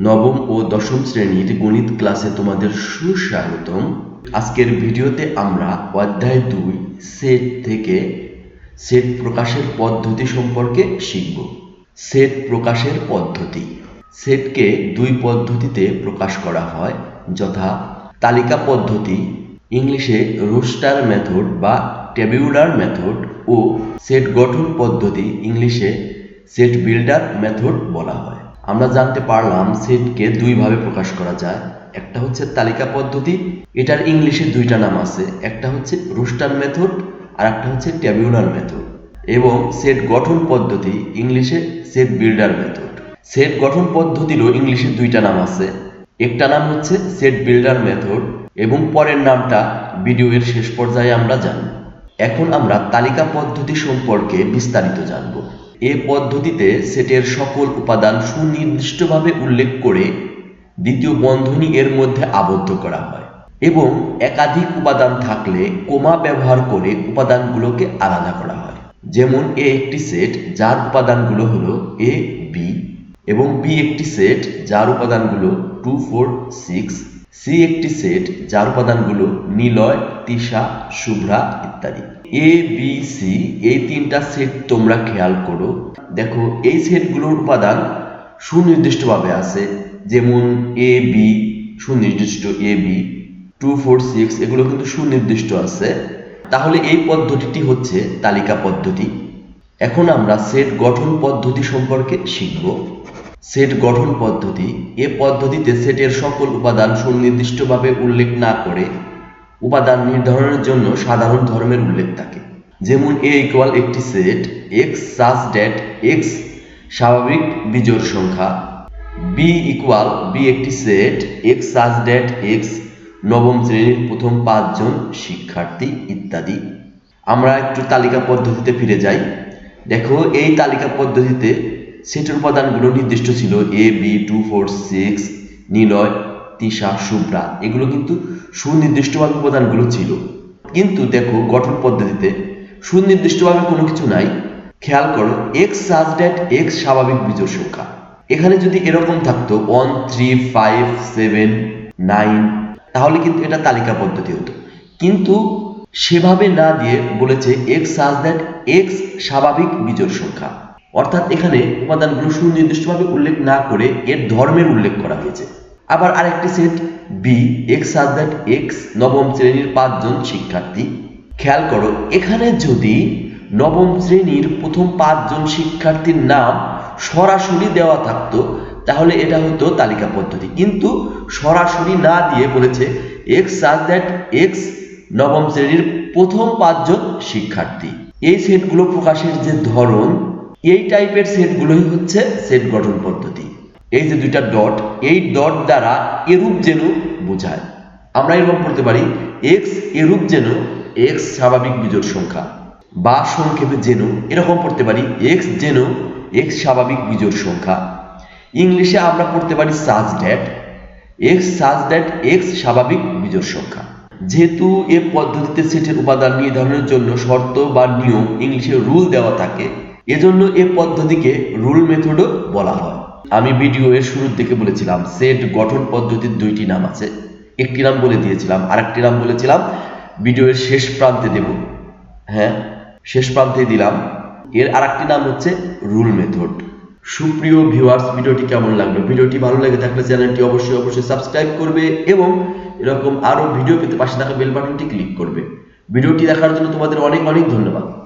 নবম ও দশম শ্রেণির গণিত ক্লাসে তোমাদের সুস্বাগতম। আজকের ভিডিওতে আমরা অধ্যায় দুই, সেট থেকে সেট প্রকাশের পদ্ধতি সম্পর্কে শিখব। সেট প্রকাশের পদ্ধতি। সেটকে দুই পদ্ধতিতে প্রকাশ করা হয়, যথা তালিকা পদ্ধতি, ইংলিশে রোস্টার মেথড বা টেবিউলার মেথড ও সেট গঠন পদ্ধতি, ইংলিশে সেট বিল্ডার মেথড বলা হয়। আমরা জানতে পারলাম সেটকে দুইভাবে প্রকাশ করা যায়। একটা হচ্ছে তালিকা পদ্ধতি, এটার ইংলিশে দুইটা নাম আছে। একটা হচ্ছে রোস্টার মেথড, আর একটা হচ্ছে টেবিউলার মেথড। এবং সেট গঠন পদ্ধতি, ইংলিশে সেট বিল্ডার মেথড। সেট গঠন পদ্ধতিরও ইংলিশে দুইটা নাম আছে। একটা নাম হচ্ছে সেট বিল্ডার মেথড, এবং পরের নামটা ভিডিওর শেষ পর্যায়ে আমরা জানব। এখন আমরা তালিকা পদ্ধতি সম্পর্কে বিস্তারিত জানব। এ পদ্ধতিতে সেটের সকল উপাদান সুনির্দিষ্টভাবে উল্লেখ করে দ্বিতীয় বন্ধনী এর মধ্যে আবদ্ধ করা হয় এবং একাধিক উপাদান থাকলে কোমা ব্যবহার করে উপাদানগুলোকে আলাদা করা হয়। যেমন এ একটি সেট যার উপাদানগুলো হলো এ, বি এবং বি একটি সেট যার উপাদানগুলো টু, ফোর, সিক্স, সি একটি সেট যার উপাদানগুলো নিলয়, তিশা, শুভ্রা ইত্যাদি। এ বি সি এই তিনটা সেট তোমরা খেয়াল করো। দেখো, এই সেটগুলোর উপাদান সুনির্দিষ্টভাবে আছে। যেমন এ বি সুনির্দিষ্ট A B two four six এগুলো কিন্তু সুনির্দিষ্ট আছে। তাহলে এই পদ্ধতিটি হচ্ছে তালিকা পদ্ধতি। এখন আমরা সেট গঠন পদ্ধতি সম্পর্কে শিখব। সেট গঠন পদ্ধতি, এ পদ্ধতিতে সেটের সকল উপাদান সুনির্দিষ্টভাবে উল্লেখ না করে উপাদান নির্ধারণের জন্য সাধারণ ধর্মের উল্লেখ থাকে। যেমন এ ইকুয়াল একটি set X such that X স্বাভাবিক বিজোড় সংখ্যা বি ইকুয়াল বি একটি set X such that X নবম শ্রেণির প্রথম পাঁচজন শিক্ষার্থী ইত্যাদি। আমরা একটু তালিকা পদ্ধতিতে ফিরে যাই। দেখো, এই তালিকা পদ্ধতিতে সেটের উপাদানগুলো নির্দিষ্ট ছিল A B two four six Niloy, Tisha Shubhra এগুলো কিন্তু সুনির্দিষ্টভাবে উপাদানগুলো ছিল। কিন্তু দেখো, গঠন পদ্ধতিতে সুনির্দিষ্টভাবে কোনো কিছু নাই। খেয়াল করো এক্স সাজ ড্যাট এক্স স্বাভাবিক বিজোড় সংখ্যা। এখানে যদি এরকম থাকতো one three five seven nine তাহলে কিন্তু এটা তালিকা পদ্ধতি হতো। কিন্তু সেভাবে না দিয়ে বলেছে এক্স সাজ দ্যাট এক্স স্বাভাবিক বিজোড় সংখ্যা। অর্থাৎ এখানে উপাদানগুলো সুনির্দিষ্টভাবে উল্লেখ না করে এর ধর্মের উল্লেখ করা হয়েছে। আবার আরেকটি সেট বি এক্স আর দ্যাট এক্স নবম শ্রেণির পাঁচজন শিক্ষার্থী। খেয়াল করো, এখানে যদি নবম শ্রেণির প্রথম পাঁচজন শিক্ষার্থীর নাম সরাসরি দেওয়া থাকতো, তাহলে এটা হতো তালিকা পদ্ধতি। কিন্তু সরাসরি না দিয়ে বলেছে এক্স আর দ্যাট এক্স নবম শ্রেণির প্রথম পাঁচজন শিক্ষার্থী। এই সেটগুলো প্রকাশের যে ধরন, এই টাইপের সেটগুলোই হচ্ছে সেট গঠন পদ্ধতি। এই যে দুইটা ডট, এই ডট দ্বারা এরূপ যেন বোঝায়। আমরা এরকম পড়তে পারি এক্স এরূপ যেন এক্স স্বাভাবিক বিজোড় সংখ্যা বা সংক্ষেপে যেন এরকম পড়তে পারি এক্স যেন এক্স স্বাভাবিক বিজোড় সংখ্যা। ইংলিশে আমরা পড়তে পারি such that X such that X স্বাভাবিক বিজোড় সংখ্যা। যেহেতু এ পদ্ধতিতে সেটের উপাদান নির্ধারণের জন্য শর্ত বা নিয়ম ইংলিশে রুল দেওয়া থাকে, এজন্য এ পদ্ধতিকে রুল মেথডও বলা হয়। আমি ভিডিও এর শুরুর দিকে বলেছিলাম, সেট গঠন পদ্ধতির দুইটি নাম আছে। একটি নাম বলে দিয়েছিলাম, আরেকটি নাম বলেছিলাম ভিডিওর শেষ প্রান্তে দেব। হ্যাঁ শেষ প্রান্তে দিলাম। এর আরেকটি নাম হচ্ছে রুল মেথড। সুপ্রিয় ভিউয়ার্স, ভিডিওটি কেমন লাগল? ভিডিওটি ভালো লেগে থাকলে চ্যানেলটি অবশ্যই অবশ্যই সাবস্ক্রাইব করবে এবং এরকম আরও ভিডিও পেতে পাশে থাকা বেল বাটনটি ক্লিক করবে। ভিডিওটি দেখার জন্য তোমাদের অনেক অনেক ধন্যবাদ।